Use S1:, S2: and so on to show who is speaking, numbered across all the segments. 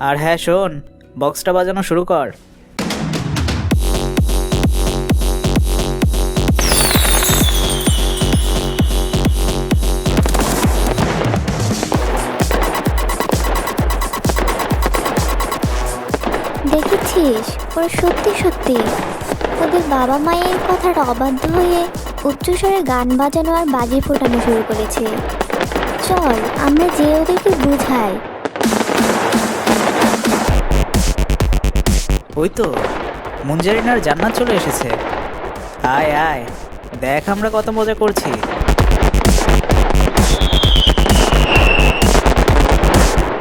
S1: আর হ্যাঁ শোন বক্সটা বাজানো শুরু কর।
S2: দেখেছিস? ওরা সত্যি সত্যি। ওদের বাবা মায়ের কথাটা অবাধ্য হয়ে উচ্চস্বরে গান বাজানো আর বাজি ফোটানো শুরু করেছে। চল, আমরা যে ওদেরকে বুঝাই।
S1: ওই তো মুঞ্জারিনার জান্নাত চলে এসেছে। আয় আয় দেখ আমরা কত মজা করছি।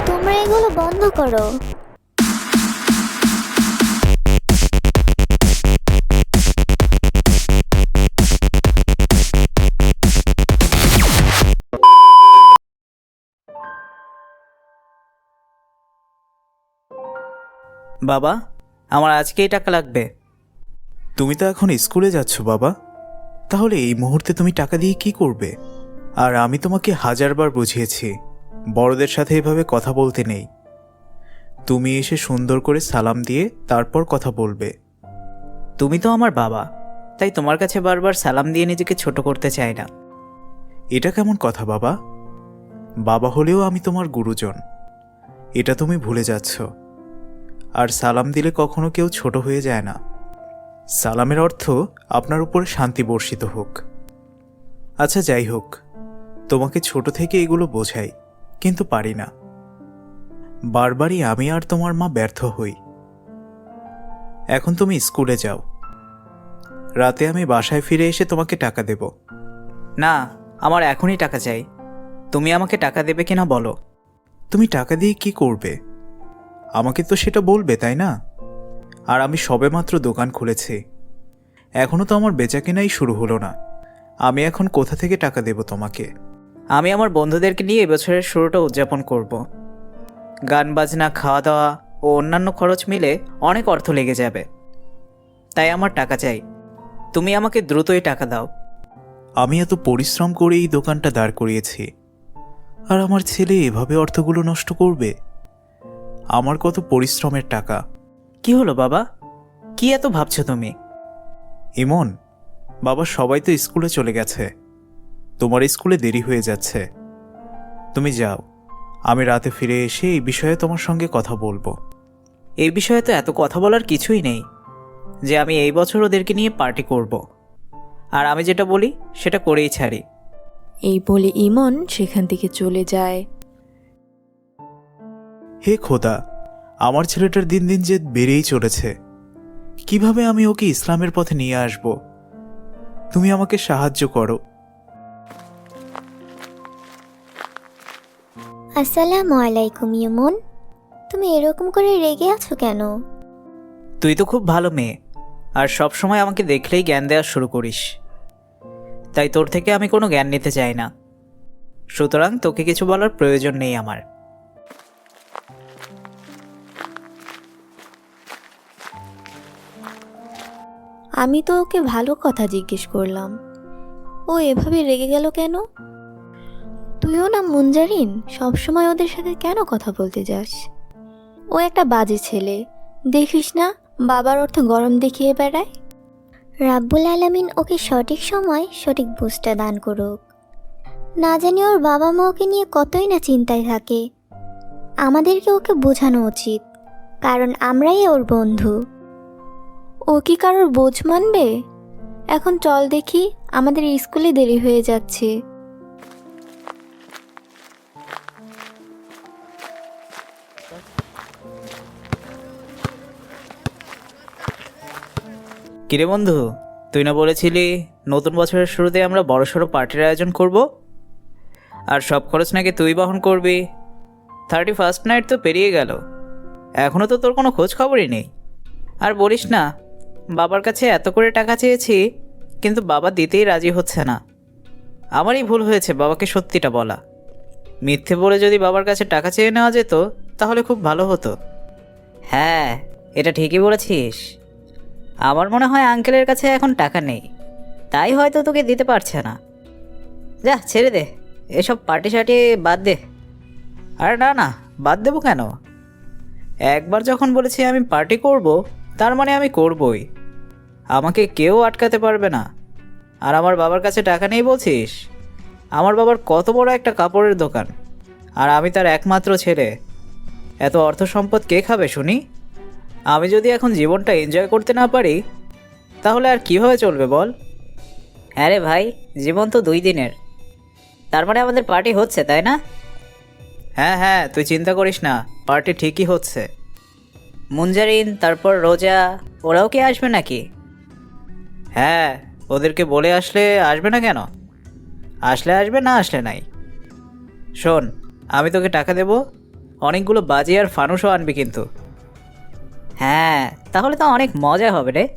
S2: তোমরা এগুলো বন্ধ করো।
S1: বাবা আমার আজকেই টাকা লাগবে।
S3: তুমি তো এখন স্কুলে যাচ্ছ বাবা। তাহলে এই মুহূর্তে তুমি টাকা দিয়ে কি করবে? আর আমি তোমাকে হাজারবার বুঝিয়েছি বড়দের সাথে এভাবে কথা বলতে নেই। তুমি এসে সুন্দর করে সালাম দিয়ে তারপর কথা বলবে।
S1: তুমি তো আমার বাবা তাই তোমার কাছে বারবার সালাম দিয়ে নিজেকে ছোট করতে চাই না।
S3: এটা কেমন কথা বাবা? বাবা হলেও আমি তোমার গুরুজন। এটা তুমি ভুলে যাচ্ছ। আর সালাম দিলে কখনো কেউ ছোট হয়ে যায় না। সালামের অর্থ আপনার উপর শান্তি বর্ষিত হোক। আচ্ছা যাই হোক তোমাকে ছোট থেকে এগুলো বোঝাই কিন্তু পারি না। বারবারই আমি আর তোমার মা ব্যর্থ হই। এখন তুমি স্কুলে যাও। রাতে আমি বাসায় ফিরে এসে তোমাকে টাকা দেব।
S1: না আমার এখনই টাকা চাই। তুমি আমাকে টাকা দেবে কিনা বলো।
S3: তুমি টাকা দিয়ে কি করবে? আমাকে তো সেটা বলবে, তাই না? আর আমি সবেমাত্র দোকান খুলেছি। এখনও তো আমার বেচাকেনাই শুরু হলো না। আমি এখন কোথা থেকে টাকা দেব তোমাকে?
S1: আমি আমার বন্ধুদেরকে নিয়ে এবছরের শুরুটা উদযাপন করব। গান বাজনা খাওয়া দাওয়া ও অন্যান্য খরচ মিলে অনেক অর্থ লেগে যাবে। তাই আমার টাকা চাই। তুমি আমাকে দ্রুতই টাকা দাও।
S3: আমি এত পরিশ্রম করে এই দোকানটা দাঁড় করিয়েছি। আর আমার ছেলে এভাবে অর্থগুলো নষ্ট করবে? আমার কত পরিশ্রমের টাকা।
S1: কি হলো বাবা? কি এত ভাবছ তুমি?
S3: ইমন বাবা সবাই তো স্কুলে চলে গেছে। তোমার স্কুলে দেরি হয়ে যাচ্ছে। তুমি যাও আমি রাতে ফিরে এসে এই বিষয়ে তোমার সঙ্গে কথা বলব।
S1: এই বিষয়ে তো এত কথা বলার কিছুই নেই যে আমি এই বছর ওদেরকে নিয়ে পার্টি করব। আর আমি যেটা বলি সেটা করেই ছাড়ি।
S4: এই বলে ইমন সেখান থেকে চলে যায়।
S3: হে খোদা আমার ছেলেটার দিন দিন যে বেড়েই চলেছে। কীভাবে আমি ওকে ইসলামের পথে নিয়ে আসব? তুমি আমাকে সাহায্য করো।
S2: আসসালামু আলাইকুম ইমন। তুমি এরকম করে রেগে আছো কেন?
S1: তুই তো খুব ভালো মেয়ে আর সব সময় আমাকে দেখলেই জ্ঞান দেওয়া শুরু করিস। তাই তোর থেকে আমি কোনো জ্ঞান নিতে চাই না। সুতরাং তোকে কিছু বলার প্রয়োজন নেই আমার।
S4: আমি তো ওকে ভালো কথা জিজ্ঞেস করলাম। ও এভাবে রেগে গেল কেন? তুইও না মুঞ্জারিন সবসময় ওদের সাথে কেন কথা বলতে যাস? ও একটা বাজে ছেলে। দেখিস না, বাবার অর্থ গরম দেখিয়ে বেড়ায়।
S2: রাব্বুল আলামিন ওকে সঠিক সময় সঠিক বুঝটা দান করুক। না জানি ওর বাবা মা ওকে নিয়ে কতই না চিন্তায় থাকে। আমাদেরকে ওকে বোঝানো উচিত, কারণ আমরাই ওর বন্ধু।
S4: ও কি কারোর বোঝ মানবে? এখন চল দেখি, আমাদের স্কুলে দেরি হয়ে যাচ্ছে।
S1: কিরে বন্ধু, তুই না বলেছিলি নতুন বছরের শুরুতে আমরা বড়সড় পার্টির আয়োজন করব? আর সব খরচ নাকি তুই বহন করবি? থার্টি ফার্স্ট নাইট তো পেরিয়ে গেল। এখনও তো তোর কোনো খোঁজ খবরই নেই। আর বলিস না বাবার কাছে এত করে টাকা চেয়েছি, কিন্তু বাবা দিতেই রাজি হচ্ছে না। আমারই ভুল হয়েছে, বাবাকে সত্যিটা বলা। মিথ্যে বলে যদি বাবার কাছে টাকা চেয়ে নেওয়া যেত, তাহলে খুব ভালো হতো। হ্যাঁ এটা ঠিকই বলেছিস। আমার মনে হয় আঙ্কেলের কাছে এখন টাকা নেই। তাই হয়তো তোকে দিতে পারছে না। যা, ছেড়ে দে। এসব পার্টি সার্টি বাদ দে। আরে না না, বাদ দেবো কেন? একবার যখন বলেছি আমি পার্টি করব, তার মানে আমি করবই। আমাকে কেউ আটকাতে পারবে না। আর আমার বাবার কাছে টাকা নেই বলছিস? আমার বাবার কত বড় একটা কাপড়ের দোকান। আর আমি তার একমাত্র ছেলে। এত অর্থ সম্পদ কে খাবে শুনি? আমি যদি এখন জীবনটা এনজয় করতে না পারি তাহলে আর কীভাবে চলবে বল? হ্যাঁ রে ভাই জীবন তো দুই দিনের। তার মানে আমাদের পার্টি হচ্ছে তাই না? হ্যাঁ হ্যাঁ তুই চিন্তা করিস না পার্টি ঠিকই হচ্ছে। মুঞ্জারিন তারপর রোজা ওরাও কি আসবে নাকি? হ্যাঁ ওদেরকে বলে আসলে আসবে না কেন? আসলে আসবে না আসলে নাই। শোন আমি তোকে টাকা দেব অনেকগুলো বাজি আর ফানুসও আনবি কিন্তু। হ্যাঁ তাহলে তো অনেক মজা হবে রে।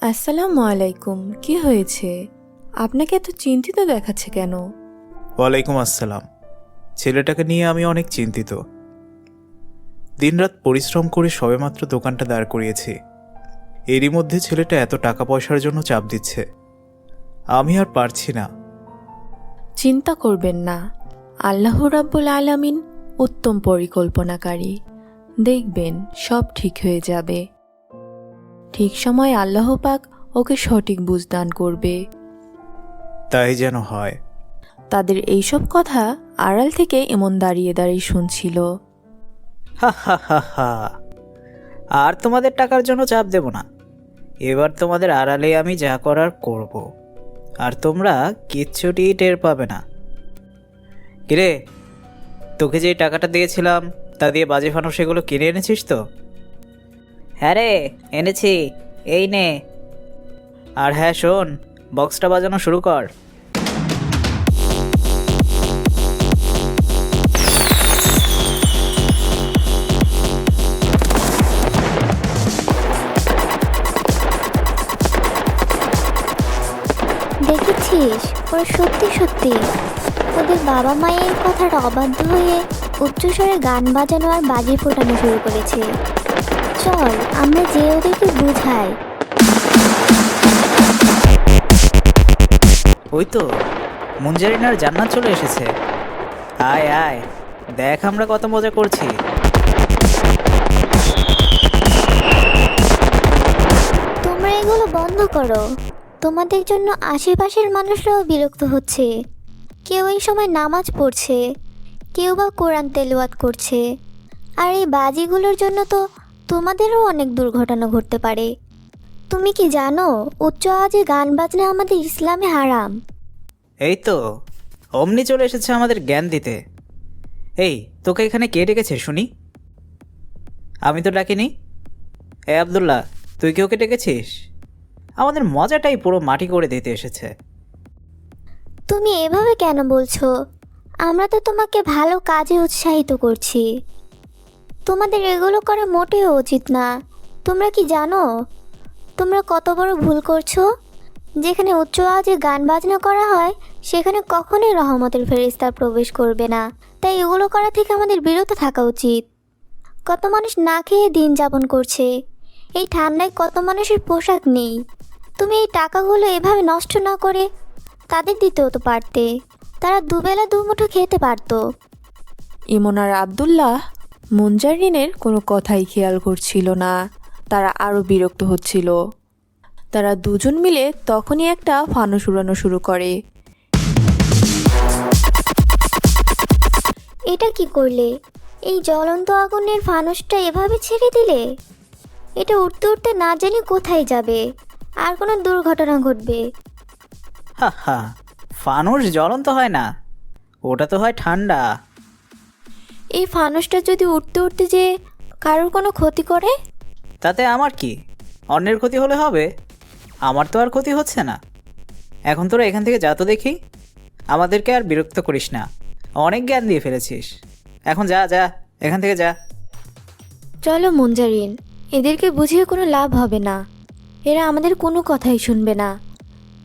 S4: আসসালামু আলাইকুম কি হয়েছে? আপনাকে এত চিন্তিত দেখাচ্ছে কেন?
S3: ওয়ালাইকুম আসসালাম। ছেলেটাকে নিয়ে আমি অনেক চিন্তিত। দিনরাত পরিশ্রম করে সবেমাত্র দোকানটা দাঁড় করিয়েছি। এরই মধ্যে ছেলেটা এত টাকা পয়সার জন্য চাপ দিচ্ছে। আমি আর পারছি না।
S4: চিন্তা করবেন না। আল্লাহ রাব্বুল আলামিন উত্তম পরিকল্পনাকারী। দেখবেন সব ঠিক হয়ে যাবে। ঠিক সময় আল্লাহ পাক ওকে সঠিক বুঝদান করবে।
S3: তাই যেন হয়।
S4: তাদের এইসব কথা আড়াল থেকে এমন দাঁড়িয়ে দাঁড়িয়ে শুনছিল।
S1: হা হা হা হা। আর তোমাদের টাকার জন্য চাপ দেব না। এবার তোমাদের আড়ালে আমি যা করার করব। আর তোমরা কিচ্ছুটি টের পাবে না। কিরে, তোকে যে টাকাটা দিয়েছিলাম, তা দিয়ে বাজে ফানো সেগুলো কিনে এনেছিস তো? হ্যাঁ রে, এনেছি। এই নে। আর হ্যাঁ শোন, বক্সটা বাজানো শুরু কর।
S2: দেখেছিস ওরা সত্যি সত্যি ওদের বাবা মায়ের কথাটা অবাধ্য হয়ে উচ্চস্বরে গান বাজানো আর বাজি ফোটানো শুরু করেছে। চল আমরা যে ওদেরকে বুঝাই।
S1: ওই তো মুঞ্জারিনার জান্নাত চলে এসেছে। আয় আয় দেখ আমরা কত মজা করছি।
S2: তোমরা এগুলো বন্ধ করো। তোমাদের জন্য আশেপাশের মানুষরাও বিরক্ত হচ্ছে। কেউ এই সময় নামাজ পড়ছে, কেউ বা কোরআন তেলাওয়াত করছে। আর এই বাজিগুলোর জন্য তো তোমাদেরও অনেক দুর্ঘটনা ঘটতে পারে। তুমি কি জানো, উচ্চ আওয়াজে গান বাজনা আমাদের ইসলামে হারাম?
S1: এই তো, অমনি চলে এসেছে আমাদের জ্ঞান দিতে। এই, তোকে এখানে কে ডেকেছে, শুনি? আমি তো ডাকিনি। এ আবদুল্লাহ, তুই কি ওকে ডেকেছিস? আমাদের মজাটাই পুরো মাটি করে দিতে এসেছে।
S2: তুমি এভাবে কেন বলছো? আমরা তো তোমাকে ভালো কাজে উৎসাহিত করছি। তোমাদের এগুলো করা মোটেও উচিত না। তোমরা কি জানো? তোমরা কত বড় ভুল করছ? যেখানে উচ্চ আওয়াজে গান বাজনা করা হয়, সেখানে কখনোই রহমতের ফেরিস্তা প্রবেশ করবে না। তাই এগুলো করা থেকে আমাদের বিরত থাকা উচিত। কত মানুষ না খেয়ে দিন যাপন করছে। এই ঠান্ডায় কত মানুষের পোশাক নেই। তুমি এই টাকাগুলো এভাবে নষ্ট না করে তাদের দিতে হতো পারতে। তারা দুবেলা দুমুঠো খেতে পারতো।
S4: ইমন আর আবদুল্লাহ মুঞ্জারিনের কোনো কথাই খেয়াল করছিল না। তারা আরও বিরক্ত হচ্ছিল। তারা দুজন মিলে তখনই একটা ফানুস উড়ানো শুরু করে।
S2: এটা কি করলে? এই জ্বলন্ত আগুনের ফানুসটা এভাবে ছেড়ে দিলে? এটা উঠতে উঠতে না জানি কোথায় যাবে। আর কোনো দুর্ঘটনা ঘটবে।
S1: হা হা ফানুস জ্বলন্ত হয় না। ওটা তো হয় ঠান্ডা।
S4: এই ফানুসটা যদি উঠতে উঠতে যে কারোর কোনো ক্ষতি করে?
S1: তাতে আমার কি? অন্যের ক্ষতি হলে হবে? আমার তো আর ক্ষতি হচ্ছে না। এখন তোরা এখান থেকে যা তো দেখি। আমাদেরকে আর বিরক্ত করিস না। অনেক জ্ঞান দিয়ে ফেলেছিস। এখন যা যা এখান থেকে যা।
S4: চলো মুঞ্জারিন এদেরকে বুঝিয়ে কোনো লাভ হবে না। এরা আমাদের কোনো কথাই শুনবে না।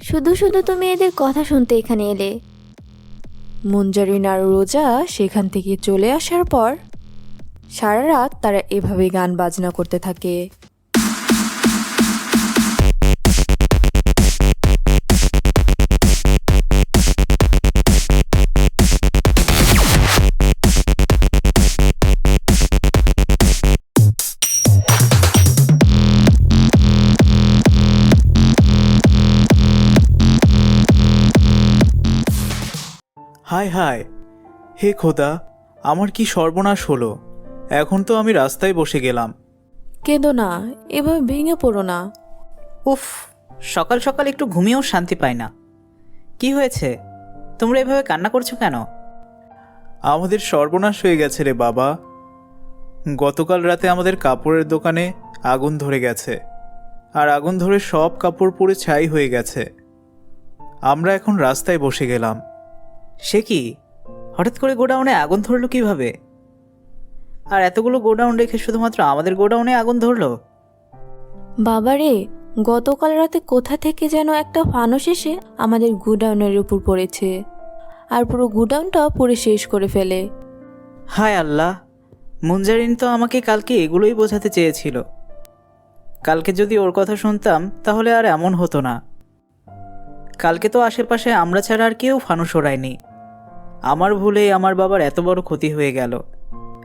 S4: শুধু শুধু তুমি এদের কথা শুনতে এখানে এলে। মঞ্জারিন আর রোজা সেখান থেকে চলে আসার পর সারা রাত তারা এভাবে গান বাজনা করতে থাকে।
S3: হায় হায়। হে খোদা আমার কি সর্বনাশ হলো? এখন তো আমি রাস্তায় বসে গেলাম।
S4: কেঁদো না এভাবে ভেঙে পড়ো না।
S1: উফ সকাল সকাল একটু ঘুমিয়েও শান্তি পাই না। কি হয়েছে? তোমরা এভাবে কান্না করছ কেন?
S3: আমাদের সর্বনাশ হয়ে গেছে রে বাবা। গতকাল রাতে আমাদের কাপড়ের দোকানে আগুন ধরে গেছে। আর আগুন ধরে সব কাপড় পরে ছাই হয়ে গেছে। আমরা এখন রাস্তায় বসে গেলাম।
S1: সে কি? হঠাৎ করে গোডাউনে আগুন ধরলো কীভাবে? আর এতগুলো গোডাউন রেখে শুধুমাত্র আমাদের গোডাউনে আগুন ধরলো?
S4: বাবারে গতকাল রাতে কোথা থেকে যেন একটা ফানুস এসে আমাদের গুডাউনের উপর পড়েছে। আর পুরো গুডাউনটা পুড়ে শেষ করে ফেলে।
S1: হায় আল্লাহ মুঞ্জারিন তো আমাকে কালকে এগুলোই বোঝাতে চেয়েছিল। কালকে যদি ওর কথা শুনতাম তাহলে আর এমন হতো না। কালকে তো আশেপাশে আমরা ছাড়া আর কেউ ফানুস ওড়ায়নি। আমার ভুলে আমার বাবার এত বড় ক্ষতি হয়ে গেল।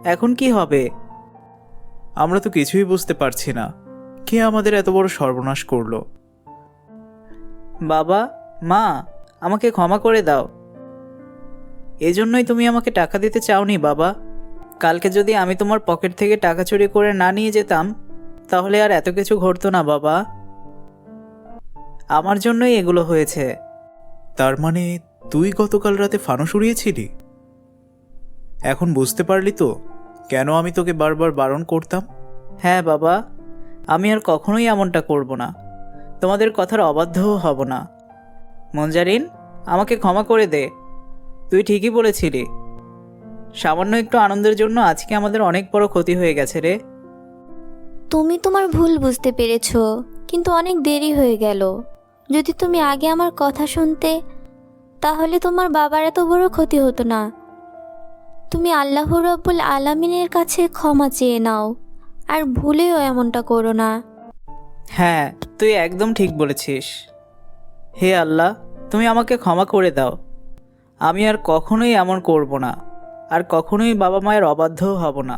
S1: এখন কি হবে?
S3: আমরা তো কিছুই বুঝতে পারছি না। কে আমাদের এত বড় সর্বনাশ করল?
S1: বাবা, মা, আমাকে ক্ষমা করে দাও। এজন্যই তুমি আমাকে টাকা দিতে চাওনি, বাবা। কালকে যদি আমি তোমার পকেট থেকে টাকা চুরি করে না নিয়ে যেতাম, তাহলে আর এত কিছু ঘটতো না, বাবা। আমার জন্যই এগুলো হয়েছে।
S3: তার মানে তুই গতকাল রাতে ফানুস উড়িয়েছিলি? এখন বুঝতে পারলি তো কেন আমি তোকে বারবার বারণ করতাম?
S1: হ্যাঁ বাবা আমি আর কখনোই এমনটা করব না। তোমাদের কথার অবাধ্যও হব না। মঞ্জারিন আমাকে ক্ষমা করে দে। তুই ঠিকই বলেছিলি। সামান্য একটু আনন্দের জন্য আজকে আমাদের অনেক বড় ক্ষতি হয়ে গেছে রে।
S2: তুমি তোমার ভুল বুঝতে পেরেছ কিন্তু অনেক দেরি হয়ে গেল। যদি তুমি আগে আমার কথা শুনতে তাহলে তোমার বাবার এত বড় ক্ষতি হতো না। তুমি আল্লাহ রব্বুল আলামিনের কাছে ক্ষমা চেয়ে নাও, আর ভুলেও এমনটা করো না।
S1: হ্যাঁ তুই একদম ঠিক বলেছিস। হে আল্লাহ, তুমি আমাকে ক্ষমা করে দাও। আমি আর কখনোই এমন করব না, আর কখনোই বাবা মায়ের অবাধ্যও হব না।